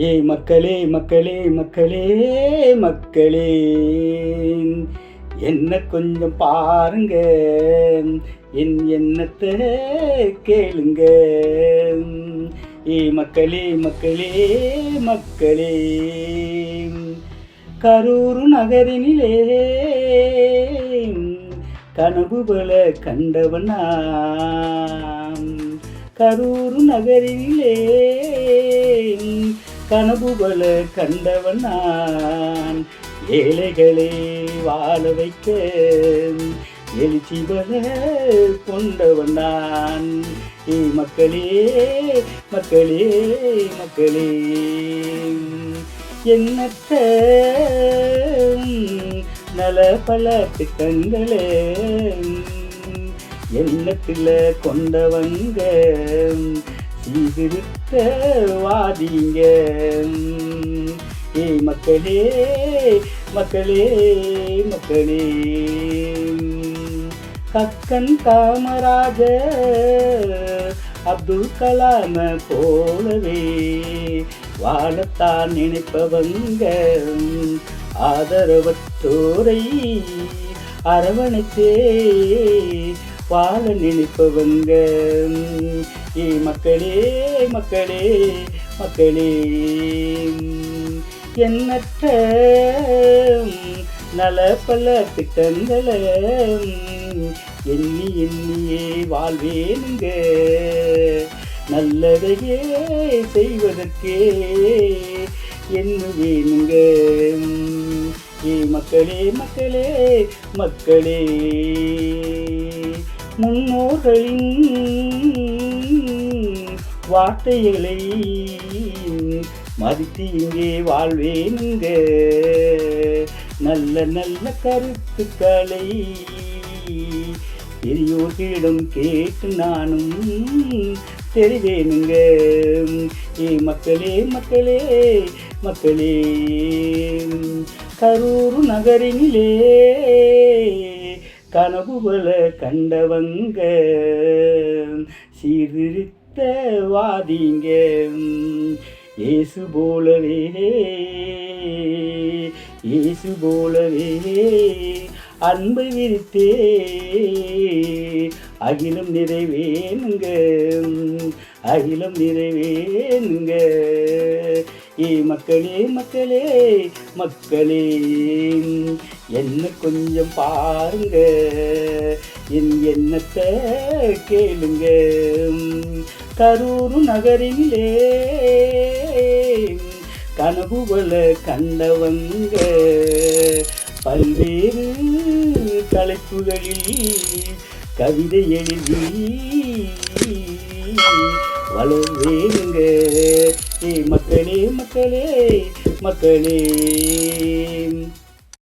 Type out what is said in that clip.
ஏ மக்களே மக்களே மக்களே மக்களே. என்ன கொஞ்சம் பாருங்க. என் எண்ணத்தை கேளுங்க. ஏ மக்களே மக்களே மக்களே. கரூர் நகரினிலே கனவு போல கண்டவனா கரூர் நகரினிலே கனவுகள போல கண்டவன் நான். ஏழைகளை வாழ வைக்க எழுச்சி பல கொண்டவன் நான். ஏ மக்களே மக்களே மக்களே. எண்ணற்ற நல பல திட்டங்களே. எண்ணத்தில் கொண்டவங்க? சீர்திருத்த வாதிங்க ஏ மக்களே மக்களே மக்களே. கக்கன் காமராஜ அப்துல் கலாம போலவே. வாழத்தான் நினைப்பவங்க ஆதரவற்றோரை அரவணைத்தே. வாழ நினைப்பவங்க. ஏ மக்களே மக்களே மக்களே. எண்ணற்ற நல பல திட்டங்களை எண்ணி எண்ணியே வாழ்வேனுங்க. நல்லதையே செய்வதற்கே எண்ணுவேனுங்க. ஏ மக்களே மக்களே மக்களே. முன்னோர்களின் வார்த்தைகளை மதித்து இங்கே வாழ்வேனுங்க நல்ல நல்ல கருத்துக்களை பெரியோர்களிடம் கேட்டு நானும் தெரிவேனுங்க ஏ மக்களே மக்களே மக்களே கரூர் நகரினிலே கனவு போல கண்டவங்க சீர்திருத்த வாதிங்க. இயேசு போலவே இயேசு போலவே அன்பை விரித்தே அகிலம் நிறைவேனுங்க அகிலம் நிறைவேனுங்க. ஏ மக்களே மக்களே மக்களே என்ன கொஞ்சம் பாருங்க என் எண்ணத்தை கேளுங்க. கரூர் நகரிலே கனவுகள கண்டவங்க பல்வேறு தலைப்புகளில் கவிதை எழுதி வளர்வேனுங்க ஏ மக்களே மக்களே மக்களே.